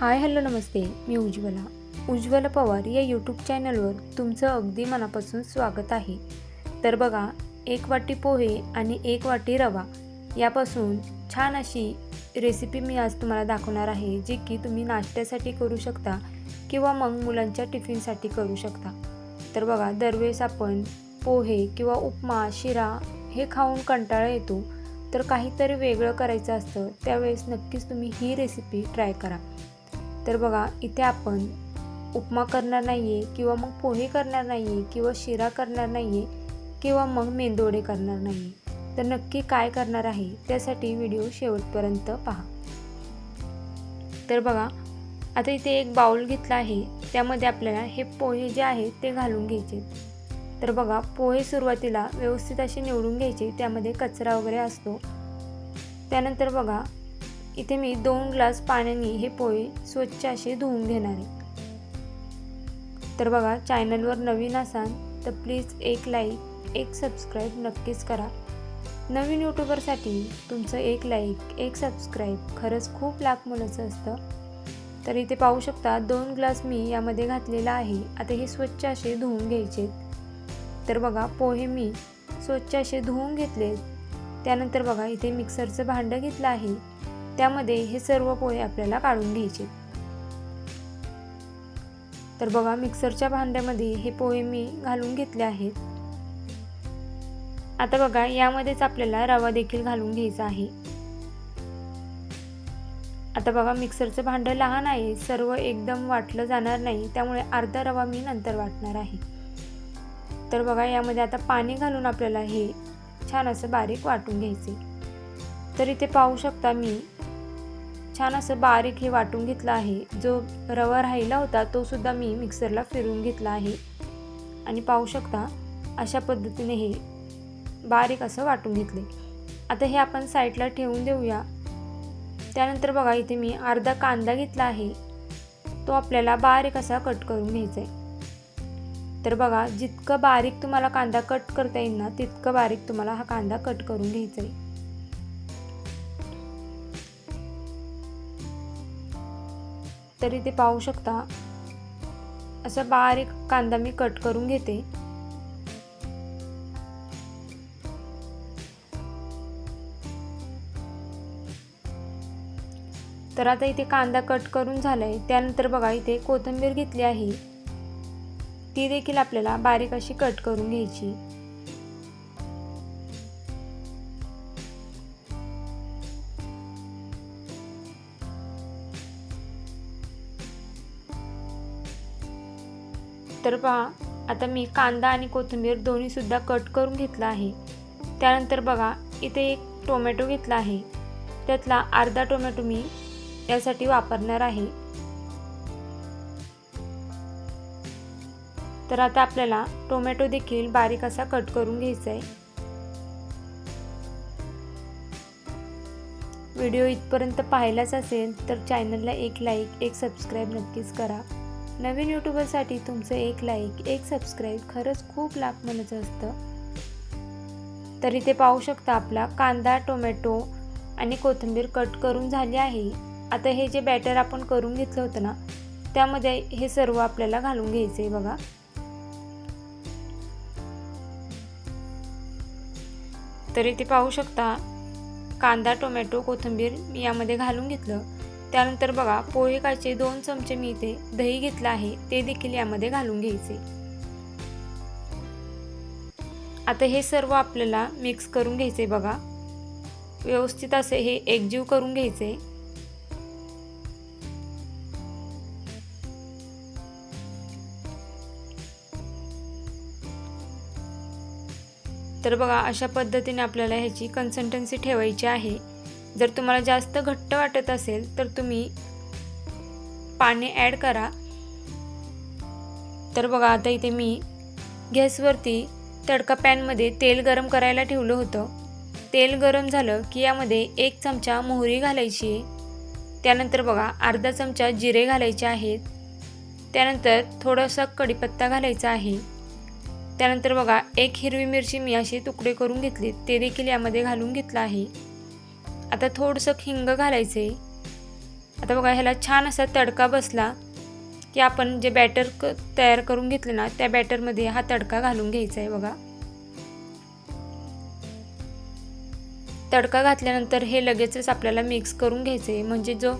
हाय hello नमस्ते. मी उज्ज्वला. उज्ज्वला पवार या यूट्यूब चॅनलवर तुमचं अगदी मनापासून स्वागत आहे. तर बघा एक वाटी पोहे आणि एक वाटी रवा यापासून छान अशी रेसिपी मी आज तुम्हाला दाखवणार आहे जी की तुम्ही नाश्त्यासाठी करू शकता किंवा मग मुलांच्या टिफिनसाठी करू शकता. तर बघा दरवेळेस आपण पोहे किंवा उपमा शिरा हे खाऊन कंटाळा येतो. तर काहीतरी वेगळं करायचं असतं त्यावेळेस नक्कीच तुम्ही ही रेसिपी ट्राय करा. तर बघा इथे आपण उपमा करणार नाही आहे किंवा मग पोहे करणार नाही आहे किंवा शिरा करणार नाही आहे किंवा मग मेंदोडे करणार नाही तर नक्की काय करणार आहे त्यासाठी व्हिडिओ शेवटपर्यंत पहा. तर बघा आता इथे एक बाउल घेतला आहे. त्यामध्ये आपल्याला हे पोहे जे आहेत ते घालून घ्यायचे. तर बघा पोहे सुरुवातीला व्यवस्थित असे निवडून घ्यायचे. त्यामध्ये कचरा वगैरे असतो. त्यानंतर बघा इथे मी दोन ग्लास पाण्याने हे पोहे स्वच्छ असे धुवून घेणार आहे. तर बघा चॅनलवर नवीन असाल तर प्लीज एक लाईक एक सबस्क्राईब नक्कीच करा. नवीन यूट्यूबरसाठी तुमचं एक लाईक एक सबस्क्राईब खरंच खूप लाख मुलाचं असतं. तर इथे पाहू शकता दोन ग्लास मी यामध्ये घातलेला आहे. आता हे स्वच्छ असे धुवून घ्यायचे तर बघा पोहे मी स्वच्छ असे धुवून घेतले त्यानंतर बघा इथे मिक्सरचं भांडं घेतलं आहे. त्यामध्ये हे सर्व पोहे आपल्याला काढून घ्यायचे. तर बघा मिक्सरच्या भांड्यामध्ये हे पोहे मी घालून घेतले आहेत. आता बघा यामध्येच आपल्याला रवा देखील घालून घ्यायचा आहे. आता बघा मिक्सरचं भांडं लहान आहे सर्व एकदम वाटलं जाणार नाही त्यामुळे अर्धा रवा मी नंतर वाटणार आहे. तर बघा यामध्ये आता पाणी घालून आपल्याला हे छान असं बारीक वाटून घ्यायचे. तर इथे पाहू शकता मी छान असं बारीक हे वाटून घेतलं आहे. जो रवा राहिला होता तो सुद्धा मी मिक्सरला फिरून घेतला आहे. आणि पाहू शकता अशा पद्धतीने हे बारीक असं वाटून घेतले. आता हे आपण साईडला ठेवून देऊया. त्यानंतर बघा इथे मी अर्धा कांदा घेतला आहे. तो आपल्याला बारीक असा कट करून घ्यायचा आहे. तर बघा जितकं बारीक तुम्हाला कांदा कट करता येईल ना तितकं बारीक तुम्हाला हा कांदा कट करून घ्यायचा आहे. तरी ते पाहू शकता. असं बारीक कांदा मी कट करून घेते. तर आता इथे कांदा कट करून झालाय. त्यानंतर बघा इथे कोथिंबीर घेतली आहे. ती देखील आपल्याला बारीक अशी कट करून घ्यायची. तर पहा आता मी कांदा आणि कोथिंबीर दोन्हीसुद्धा कट करून घेतला आहे. त्यानंतर बघा इथे एक टोमॅटो घेतला आहे. त्यातला अर्धा टोमॅटो मी यासाठी वापरणार आहे. तर आता आपल्याला टोमॅटो देखील बारीक असा कट करून घ्यायचा आहे. व्हिडिओ इथपर्यंत पाहिलाच असेल तर चॅनलला एक लाईक एक सबस्क्राईब नक्कीच करा. नवीन यूट्यूबरसाठी तुमचं एक लाईक एक सबस्क्राईब खरंच खूप लाख मनाचं असतं. तरी ते पाहू शकता आपला कांदा टोमॅटो आणि कोथिंबीर कट करून झाली आहे. आता हे जे बॅटर आपण करून घेतलं होतं ना त्यामध्ये हे सर्व आपल्याला घालून घ्यायचं आहे बघा. तर इथे पाहू शकता कांदा टोमॅटो कोथिंबीर मी यामध्ये घालून घेतलं. त्यानंतर बघा पोहे काचे दोन चमचे मी इथे दही घेतलं आहे ते देखील यामध्ये घालून घ्यायचे. आता हे सर्व आपल्याला मिक्स करून घ्यायचे बघा. व्यवस्थित असे हे एकजीव करून घ्यायचे. तर बघा अशा पद्धतीने आपल्याला ह्याची कन्सिस्टन्सी ठेवायची आहे. जर तुम्हाला जास्त घट्ट वाटत असेल तर तुम्ही पाणी ॲड करा. तर बघा आता इथे मी गॅसवरती तडका पॅनमध्ये तेल गरम करायला ठेवलं होतं. तेल गरम झालं की यामध्ये एक चमचा मोहरी घालायची. आहे त्यानंतर बघा अर्धा चमचा जिरे घालायचे आहेत. त्यानंतर थोडासा कढीपत्ता घालायचा आहे. त्यानंतर बघा एक हिरवी मिरची मी असे तुकडे करून घेतले ते देखील यामध्ये घालून घेतलं आहे. आता थोडंसं हिंग घालायचं आहे आता बघा ह्याला छान असा तडका बसला की आपण जे बॅटर क तयार करून घेतले ना त्या बॅटरमध्ये हा तडका घालून घ्यायचा आहे बघा. तडका घातल्यानंतर हे लगेचच आपल्याला मिक्स करून घ्यायचं आहे म्हणजे जो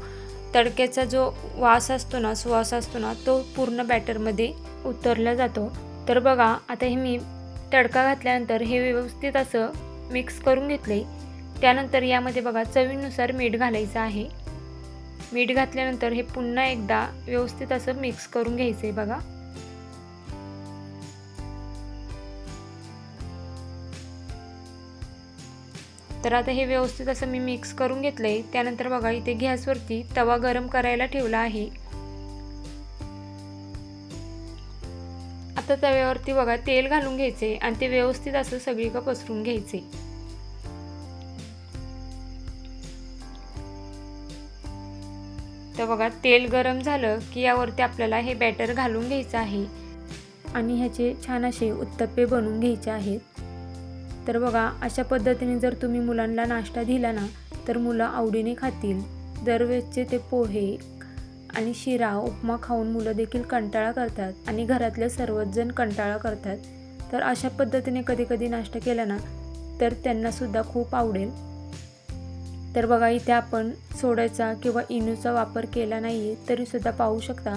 तडक्याचा जो वास असतो ना सुवास असतो ना तो पूर्ण बॅटरमध्ये उतरला जातो. तर बघा आता हे मी तडका घातल्यानंतर हे व्यवस्थित असं मिक्स करून घेतले त्यानंतर यामध्ये बघा चवीनुसार मीठ घालायचं आहे. मीठ घातल्यानंतर हे पुन्हा एकदा व्यवस्थित असं मिक्स करून घ्यायचं आहे बघा. तर आता हे व्यवस्थित असं मी मिक्स करून घेतलं आहे त्यानंतर बघा इथे गॅसवरती तवा गरम करायला ठेवला आहे. आता तव्यावरती बघा तेल घालून घ्यायचे आणि ते व्यवस्थित असं सगळीकडे पसरून घ्यायचे तर बघा तेल गरम झालं की यावरती आपल्याला हे बॅटर घालून घ्यायचं आहे. आणि ह्याचे छान असे उत्तप्पे बनवून घ्यायचे आहेत. तर बघा अशा पद्धतीने जर तुम्ही मुलांना नाश्ता दिला ना तर मुलं आवडीने खातील. दरवेळचे ते पोहे आणि शिरा उपमा खाऊन मुलं देखील कंटाळा करतात. आणि घरातले सर्वच जण कंटाळा करतात. तर अशा पद्धतीने कधी कधी नाश्ता केला ना तर त्यांनासुद्धा खूप आवडेल. तर बघा इथे आपण सोड्याचा किंवा इनूचा वापर केला नाही आहे तरीसुद्धा पाहू शकता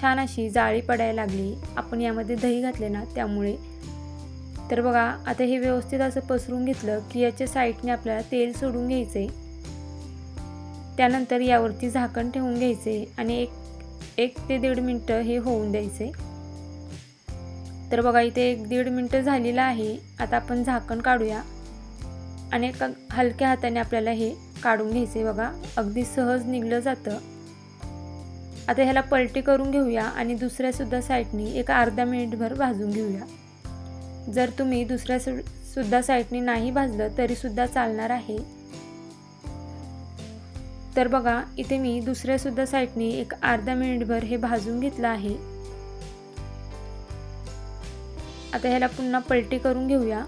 छान अशी जाळी पडायला लागली. आपण यामध्ये दही घातले ना त्यामुळे. तर बघा आता हे व्यवस्थित असं पसरून घेतलं की याच्या साईडने आपल्याला तेल सोडून घ्यायचे त्यानंतर यावरती झाकण ठेवून घ्यायचे आणि एक एक ते दीड मिनटं हे होऊन द्यायचे तर बघा इथे एक दीड मिनटं झालेलं आहे. आता आपण झाकण काढूया. आणि एका हलक्या हाताने आपल्याला हे काढून घ्यायचे बघा. अगदी सहज निघलं जातं. आता ह्याला पलटी करून घेऊया आणि दुसऱ्यासुद्धा साईडनी एक अर्धा मिनिटभर भाजून घेऊया. जर तुम्ही दुसऱ्या सु सुद्धा साईडनी नाही भाजलं तरीसुद्धा चालणार आहे. तर बघा इथे मी दुसऱ्यासुद्धा साईडनी एक अर्धा मिनिटभर हे भाजून घेतलं आहे. आता ह्याला पुन्हा पलटी करून घेऊया.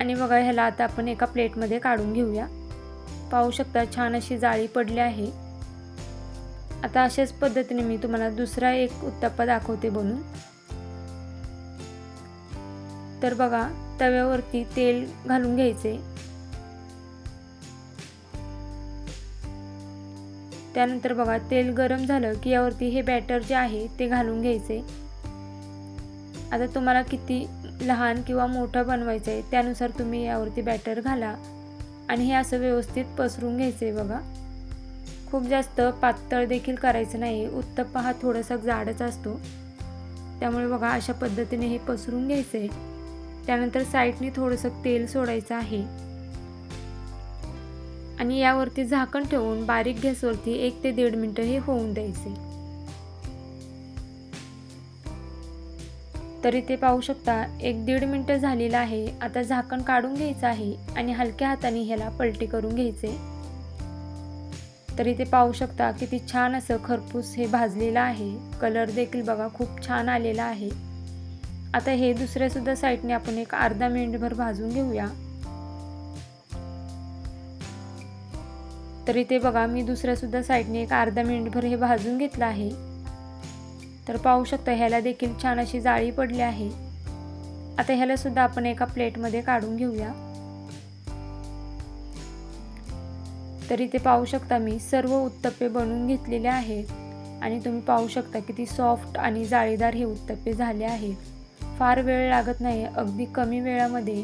आणि बघा ह्याला आता आपण एका प्लेटमध्ये काढून घेऊया. पाहू शकता छान अशी जाळी पडली आहे. आता अशाच पद्धतीने मी तुम्हाला दुसरा एक उत्तप्पा दाखवते बनून. तर बघा तव्यावरती तेल घालून घ्यायचे. त्यानंतर बघा तेल गरम झालं की यावरती हे बॅटर जे आहे ते घालून घ्यायचे. आता तुम्हाला किती लहान किंवा मोठं बनवायचं आहे त्यानुसार तुम्ही यावरती बॅटर घाला. आणि हे असं व्यवस्थित पसरून घ्यायचं आहे बघा. खूप जास्त पातळ देखील करायचं नाही उत्तप्पा हा थोडासा जाडच असतो. त्यामुळे बघा अशा पद्धतीने हे पसरून घ्यायचं आहे त्यानंतर साईडने थोडंसं तेल सोडायचं आहे. आणि यावरती झाकण ठेवून बारीक गॅसवरती एक ते दीड मिनटं हे होऊन द्यायचे तरी ते पाहू शकता एक दीड मिनटं झालेलं आहे. आता झाकण काढून घ्यायचं आहे आणि हलक्या हाताने ह्याला पलटी करून घ्यायचे. तरी ते पाहू शकता किती छान असं खरपूस हे भाजलेलं आहे. कलर देखील बघा खूप छान आलेला आहे. आता हे दुसऱ्यासुद्धा साईडने आपण एक अर्धा मिनिटभर भाजून घेऊया. तरी ते बघा मी दुसऱ्यासुद्धा साईडने एक अर्धा मिनिटभर हे भाजून घेतलं आहे. तर पाहू शकता ह्याला देखील छान अशी जाळी पडली आहे. आता ह्याला सुद्धा आपण एका प्लेटमध्ये काढून घेऊया. तर इथे पाहू शकता मी सर्व उत्तप्पे बनवून घेतलेले आहेत आणि तुम्ही पाहू शकता किती सॉफ्ट आणि जाळीदार हे उत्तप्पे झाले आहेत फार वेळ लागत नाही अगदी कमी वेळामध्ये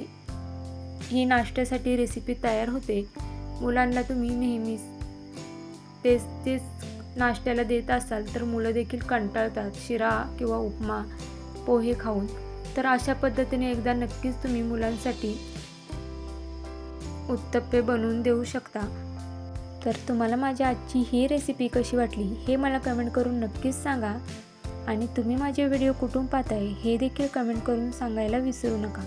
ही नाश्त्यासाठी रेसिपी तयार होते. मुलांना तुम्ही नेहमीच तेच तेच नाश्त्याला देत असाल तर मुलं देखील कंटाळतात शिरा किंवा उपमा पोहे खाऊन. तर अशा पद्धतीने एकदा नक्कीच तुम्ही मुलांसाठी उत्तप्पे बनवून देऊ शकता. तर तुम्हाला माझी आजची ही रेसिपी कशी वाटली हे मला कमेंट करून नक्कीच सांगा. आणि तुम्ही माझे व्हिडिओ कुठून पाहताय हे देखील कमेंट करून सांगायला विसरू नका.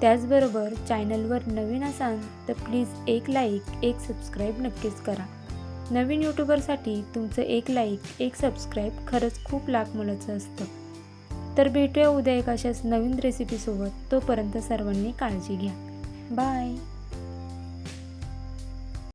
त्याचबरोबर चॅनलवर नवीन असाल तर प्लीज एक लाईक एक सबस्क्राईब नक्कीच करा. नवीन यूट्यूबरसाठी तुमचं एक लाईक एक सबस्क्राईब खरंच खूप लाख असतं. तर भेटूया उद्या एक अशाच नवीन रेसिपीसोबत तोपर्यंत सर्वांनी काळजी घ्या. बाय